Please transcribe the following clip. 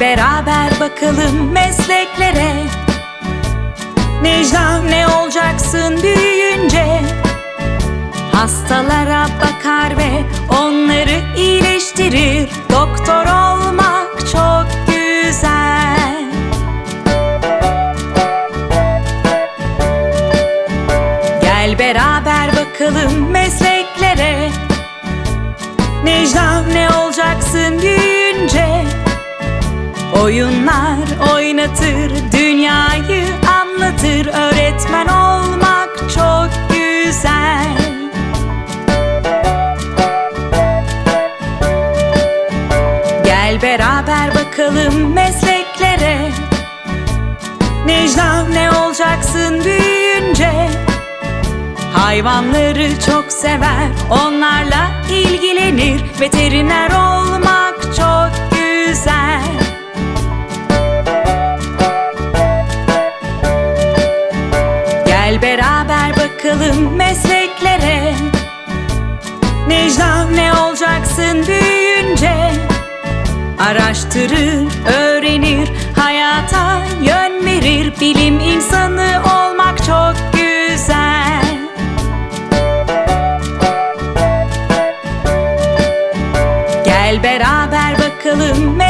Beraber bakalım mesleklere. Necla ne olacaksın büyüyünce? Hastalara bakar ve onları iyileştirir. Doktor olmak çok güzel. Gel beraber bakalım mesleklere. Necla ne olacaksın büyüyünce Oyunlar oynatır, dünyayı anlatır. Öğretmen olmak çok güzel. Gel beraber bakalım mesleklere. Necla ne olacaksın büyüyünce? Hayvanları çok sever, onlarla ilgilenir. Veteriner Beraber bakalım mesleklere. Necla ne olacaksın büyüyünce? Araştırır, öğrenir, hayata yön verir. Bilim insanı olmak çok güzel. Gel beraber bakalım mesleklere